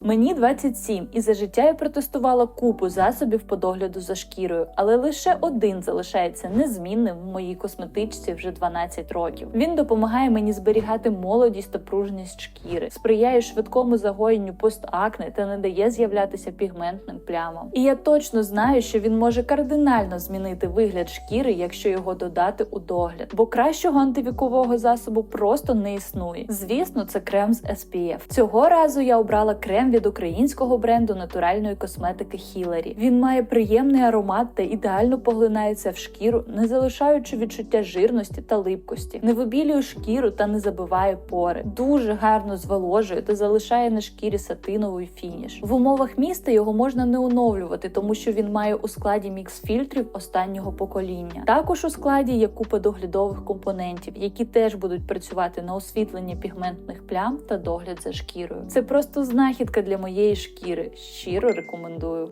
Мені 27, і за життя я протестувала купу засобів по догляду за шкірою, але лише один залишається незмінним в моїй косметичці вже 12 років. Він допомагає мені зберігати молодість та пружність шкіри, сприяє швидкому загоєнню постакне та не дає з'являтися пігментним плямам. І я точно знаю, що він може кардинально змінити вигляд шкіри, якщо його додати у догляд, бо кращого антивікового засобу просто не існує. Звісно, це крем з SPF. Цього разу я обрала крем від українського бренду натуральної косметики Hillary. Він має приємний аромат та ідеально поглинається в шкіру, не залишаючи відчуття жирності та липкості, не вибілює шкіру та не забиває пори. Дуже гарно зволожує та залишає на шкірі сатиновий фініш. В умовах міста його можна не оновлювати, тому що він має у складі мікс фільтрів останнього покоління. Також у складі є купа доглядових компонентів, які теж будуть працювати на освітлення пігментних плям та догляд за шкірою. Це просто знахідка для моєї шкіри. Щиро рекомендую.